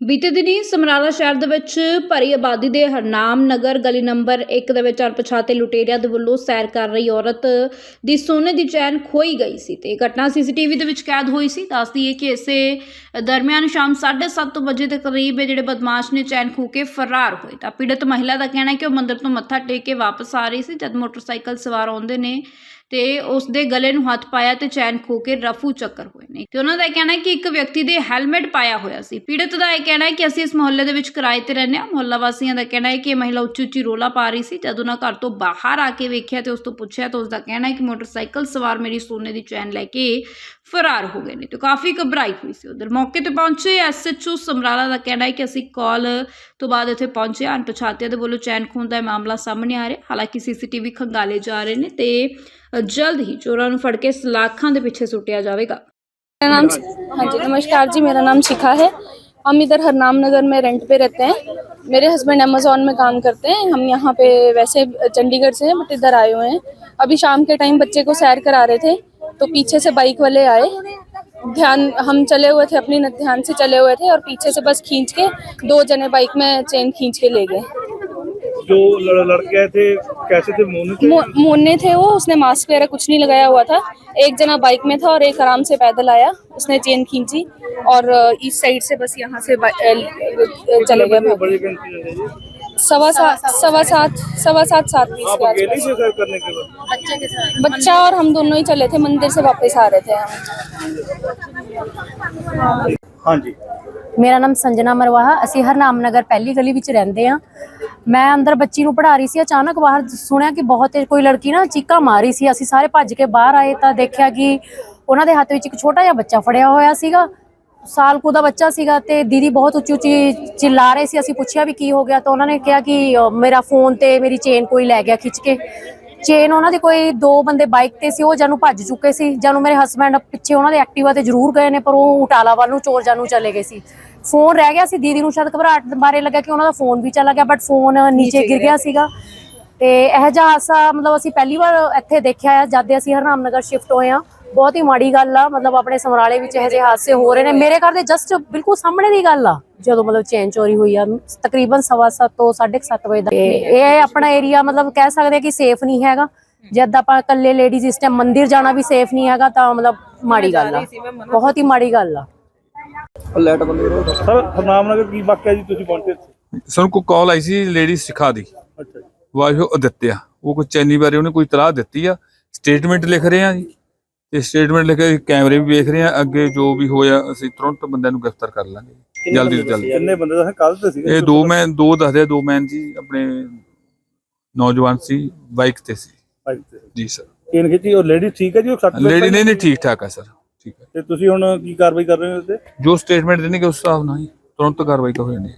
ਬੀਤੇ ਦਿਨੀ ਸਮਰਾਲਾ ਸ਼ਹਿਰ ਦੇ ਵਿੱਚ ਭਰੀ ਆਬਾਦੀ ਦੇ ਹਰਨਾਮ ਨਗਰ ਗਲੀ ਨੰਬਰ 1 ਦੇ ਵਿੱਚ ਅਣਪਛਾਤੇ ਲੁਟੇਰਿਆਂ ਦੇ ਵੱਲੋਂ ਸੈਰ ਕਰ ਰਹੀ ਔਰਤ ਦੀ ਸੋਨੇ ਦੀ ਚੈਨ ਖੋਈ ਗਈ ਸੀ ਤੇ ਇਹ ਘਟਨਾ ਸੀਸੀਟੀਵੀ ਦੇ ਵਿੱਚ ਕੈਦ ਹੋਈ ਸੀ। ਦੱਸਦੀ ਹੈ ਕਿ ਇਸੇ ਦਰਮਿਆਨ ਸ਼ਾਮ 7:30 ਵਜੇ ਦੇ ਕਰੀਬ ਇਹ ਜਿਹੜੇ ਬਦਮਾਸ਼ ਨੇ ਚੈਨ ਖੋ ਕੇ ਫਰਾਰ ਹੋਏ। ਤਾਂ ਪੀੜਤ ਮਹਿਲਾ ਦਾ ਕਹਿਣਾ ਹੈ ਕਿ ਉਹ ਮੰਦਰ ਤੋਂ ਮੱਥਾ ਟੇਕ ਕੇ ਵਾਪਸ ਆ ਰਹੀ ਸੀ। ਜਦ ਮੋਟਰਸਾਈਕਲ ਸਵਾਰ ਆਉਂਦੇ ਨੇ ਤੇ ਉਸ ਦੇ ਗਲੇ ਨੂੰ ਹੱਥ ਪਾਇਆ ਤੇ ਚੈਨ ਖੋ ਕੇ ਰਫੂ ਚੱਕਰ ਹੋਏ ਨੇ। ਤੇ ਉਹਨਾਂ ਦਾ ਇਹ ਕਹਿਣਾ ਹੈ ਕਿ ਇੱਕ ਵਿਅਕਤੀ ਦੇ ਹੈਲਮਟ ਪਾਇਆ ਹੋਇਆ ਸੀ। ਪੀੜਤ ਦਾ ਇਹ ਕਹਿਣਾ ਹੈ ਕਿ ਅਸੀਂ ਇਸ ਮੁਹੱਲੇ ਦੇ ਵਿੱਚ ਕਿਰਾਏ ਤੇ ਰਹਿੰਦੇ ਹਾਂ। ਮੁਹੱਲਾ ਵਾਸੀਆਂ ਦਾ ਕਹਿਣਾ ਹੈ ਕਿ ਇਹ ਮਹਿਲਾ ਉੱਚੀ ਉੱਚੀ ਰੋਲਾ ਪਾ ਰਹੀ ਸੀ। ਜਦ ਉਹਨਾਂ ਘਰ ਤੋਂ ਬਾਹਰ ਆ ਕੇ ਵੇਖਿਆ ਤੇ ਉਸ ਤੋਂ ਪੁੱਛਿਆ ਤਾਂ ਉਸ ਦਾ ਕਹਿਣਾ ਹੈ ਕਿ ਮੋਟਰਸਾਈਕਲ ਸਵਾਰ ਮੇਰੀ ਸੋਨੇ ਦੀ ਚੈਨ ਲੈ ਕੇ ਫਰਾਰ ਹੋ ਗਏ ਨੇ ਤੇ ਕਾਫੀ ਘਬਰਾਈ ਹੋਈ ਸੀ ਉਧਰ। ਮੌਕੇ ਤੇ ਪਹੁੰਚੇ ਐਸਐਚਓ ਸਮਰਾਲਾ ਦਾ ਕਹਿਣਾ ਹੈ ਕਿ ਅਸੀਂ ਕਾਲ ਤੋਂ ਬਾਅਦ ਇੱਥੇ ਪਹੁੰਚੇ ਅਣਪਛਾਤਿਆਂ ਦੇ ਵੱਲੋਂ ਚੈਨ ਖੋਹਣ ਦਾ ਇਹ ਮਾਮਲਾ ਸਾਹਮਣੇ ਆ ਰਿਹਾ। ਹਾਲਾਂਕਿ ਸੀਸੀਟੀਵੀ ਖੰਗਾਲੇ ਜਾ ਰਹੇ ਨੇ ਤੇ ਜਲਦ ਹੀ ਚੋਰਾਂ ਨੂੰ ਫੜ ਕੇ ਸਲਾਖਾਂ ਦੇ ਪਿੱਛੇ ਸੁੱਟਿਆ ਜਾਵੇਗਾ मेरा नाम हाँ जी नमस्कार जी मेरा नाम शिखा है हम इधर हरनाम नगर में रेंट पे रहते हैं मेरे हस्बैंड अमेजोन में काम करते हैं हम यहाँ पे वैसे चंडीगढ़ से हैं बट इधर आए हुए हैं अभी शाम के टाइम बच्चे को सैर करा रहे थे तो पीछे से बाइक वाले आए ध्यान हम चले हुए थे अपनी न- ध्यान से चले हुए थे और पीछे से बस खींच के दो जने बाइक में चेन खींच के ले गए जो लड़- लड़के आए थे कैसे थे मोने थे मो- मोने थे वो उसने मास्क वगैरह कुछ नहीं लगाया हुआ था एक जना बाइक में था और एक आराम से पैदल आया उसने चेन खींची और अ, इस साइड से बस यहाँ से बा- अ, अ, चले गए भाग। बड़े इंसिडेंट है जी सवा सात सवा सात सवा सात सात बीस आप के अकेले आसपास से सैर करने के बाद बच्चा और हम दोनों ही चले थे मंदिर से वापस आ रहे थे हम हाँ जी ਮੇਰਾ ਨਾਮ ਸੰਜਨਾ ਮਰਵਾਹਾ ਅਸੀਂ ਹਰਨਾਮ ਨਗਰ ਪਹਿਲੀ ਗਲੀ ਵਿੱਚ ਰਹਿੰਦੇ ਆ ਮੈਂ ਅੰਦਰ ਬੱਚੀ ਨੂੰ ਪੜ੍ਹਾ ਰਹੀ ਸੀ, ਅਚਾਨਕ ਬਾਹਰ ਸੁਣਿਆ ਕਿ ਬਹੁਤ ਤੇਜ਼ ਕੋਈ ਲੜਕੀ ਨਾ ਚੀਕਾ ਮਾਰੀ ਸੀ। ਅਸੀਂ ਸਾਰੇ ਭੱਜ ਕੇ ਬਾਹਰ ਆਏ ਤਾਂ ਦੇਖਿਆ ਕਿ ਉਹਨਾਂ ਦੇ ਹੱਥ ਵਿੱਚ ਇੱਕ ਛੋਟਾ ਜਿਹਾ ਬੱਚਾ ਫੜਿਆ ਹੋਇਆ ਸੀਗਾ। ਸਾਲ ਕੁ ਦਾ ਬੱਚਾ ਸੀਗਾ ਤੇ ਦੀਦੀ ਬਹੁਤ ਉੱਚੀ ਉੱਚੀ ਚਿੱਲਾ ਰਹੇ ਸੀ। ਅਸੀਂ ਪੁੱਛਿਆ ਵੀ ਕੀ ਹੋ ਗਿਆ ਤਾਂ ਉਹਨਾਂ ਨੇ ਕਿਹਾ ਕਿ ਮੇਰਾ ਫੋਨ ਤੇ ਮੇਰੀ ਚੇਨ ਕੋਈ ਲੈ ਗਿਆ ਖਿੱਚ ਕੇ। ਚੇਨ ਉਹਨਾਂ ਦੇ ਕੋਈ ਦੋ ਬੰਦੇ ਬਾਈਕ ਤੇ ਸੀ ਉਹ ਜਾਨੂੰ ਭੱਜ ਚੁੱਕੇ ਸੀ ਜਾਨੂੰ ਮੇਰੇ ਹਸਬੰਡ ਪਿੱਛੇ ਉਹਨਾਂ ਦੇ ਐਕਟਿਵਾ ਤੇ ਜ਼ਰੂਰ ਗਏ ਨੇ ਪਰ ਉਹ ਉਟਾਲਾ ਵੱਲ ਨੂੰ ਚੋਰ ਜਾਨੂੰ ਚਲੇ ਗਏ ਸੀ। ਫੋਨ ਰਹਿ ਗਿਆ ਸੀ ਦੀਦੀ ਨੂੰ ਸ਼ਾਇਦ ਘਬਰਾਹਟ ਬਾਰੇ ਲੱਗਾ ਕਿ ਉਹਨਾਂ ਦਾ ਫੋਨ ਵੀ ਚਲਾ ਗਿਆ ਬਟ ਫੋਨ ਨੀਚੇ ਗਿਰ ਗਿਆ ਸੀਗਾ। ਤੇ ਇਹ ਜਿਹਾ ਹਾਦਸਾ ਮਤਲਬ ਅਸੀਂ ਪਹਿਲੀ ਵਾਰ ਇੱਥੇ ਦੇਖਿਆ ਆ ਜਦ ਦੇ ਅਸੀਂ ਹਰਨਾਮ ਨਗਰ ਸ਼ਿਫਟ ਹੋਏ ਆ ਬਹੁਤ ਹੀ ਮਾੜੀ ਗੱਲ ਆ ਮਤਲਬ ਆਪਣੇ ਸਮਰਾਲੇ ਵਿੱਚ ਇਹੋ ਜਿਹੇ ਹਾਦਸੇ ਹੋ ਰਹੇ ਨੇ। ਮੇਰੇ ਘਰ ਦੇ ਜਸਟ ਬਿਲਕੁਲ ਸਾਹਮਣੇ ਦੀ ਗੱਲ ਆ। ਜਦੋਂ ਮਤਲਬ ਚੇਨ ਚੋਰੀ ਹੋਈ ਆ ਤਕਰੀਬਨ ਸਵਾ ਸੱਤ ਤੋਂ 7:30 ਵਜੇ ਦਾ ਇਹ ਆਪਣਾ ਏਰੀਆ ਮਤਲਬ ਕਹਿ ਸਕਦੇ ਕਿ ਸੇਫ ਨਹੀਂ ਹੈਗਾ। ਜਦ ਆਪਾਂ ਇਕੱਲੇ ਲੇਡੀਜ਼ ਇਸ ਟਾਈਮ ਮੰਦਿਰ ਜਾਣਾ ਵੀ ਸੇਫ ਨਹੀਂ ਹੈਗਾ ਤਾਂ ਮਤਲਬ ਮਾੜੀ ਗੱਲ ਆ। ਬਹੁਤ ਹੀ ਮਾੜੀ ਗੱਲ ਆ। ਸਰ ਹਰਨਾਮ ਨਗਰ ਕੀ ਵਾਕਿਆ ਜੀ ਤੁਸੀਂ ਪਹੁੰਚੇ ਇੱਥੇ? ਸਾਨੂੰ ਕੋਈ ਕਾਲ ਆਈ ਸੀ ਲੇਡੀ ਸਿਖਾ ਦੀ। ਅੱਛਾ ਜੀ। ਵਾਈਫ ਅਦਿੱਤਿਆ ਉਹ ਕੋਈ ਚੈਨੀ ਬਾਰੇ ਉਹਨੇ ਕੋਈ ਤਲਾਹ ਦਿੱਤੀ ਆ। ਸਟੇਟਮੈਂਟ ਲਿਖ ਰਹੇ ਆ ਜੀ। ਤੇ ਸਟੇਟਮੈਂਟ ਲਿਖ ਕੇ ਕੈਮਰੇ ਵੀ ਵੇਖ ਰਹੇ ਆ ਅੱਗੇ ਜੋ ਵੀ ਹੋਇਆ ਅਸੀਂ ਤੁਰੰਤ ਬੰਦਿਆਂ ਨੂੰ ਗ੍ਰਿਫਤਾਰ ਕਰ ਲਾਂਗੇ। ਜਲਦੀ ਤੋਂ ਜਲਦੀ। ਕਿੰਨੇ ਬੰਦੇ ਦਾ ਕੱਲ ਤੇ ਸੀਗੇ ਇਹ ਦੋ ਮੈਨ ਦੋ ਦੱਸਦੇ ਆ, ਦੋ ਮੈਨ ਜੀ ਆਪਣੇ ਨੌਜਵਾਨ ਸੀ ਬਾਈਕ ਤੇ ਸੀ। ਬਾਈਕ ਤੇ ਜੀ ਸਰ ਚੇਨ ਖਿੱਚੀ ਉਹ ਲੇਡੀ ਠੀਕ ਹੈ ਜੀ? ਉਹ ਸੱਟ ਲੇਡੀ ਨਹੀਂ ਨਹੀਂ ਠੀਕ ਠਾਕ ਆ ਸਰ ਠੀਕ ਹੈ। ਤੇ ਤੁਸੀਂ ਹੁਣ ਕੀ ਕਾਰਵਾਈ ਕਰ ਰਹੇ ਹੋ ਤੇ? ਜੋ ਸਟੇਟਮੈਂਟ ਦੇਣਗੇ ਉਸ ਹਿਸਾਬ ਨਾਲ ਹੀ ਤੁਰੰਤ ਕਾਰਵਾਈ ਹੋ ਜਾਣੀ ਹੈ।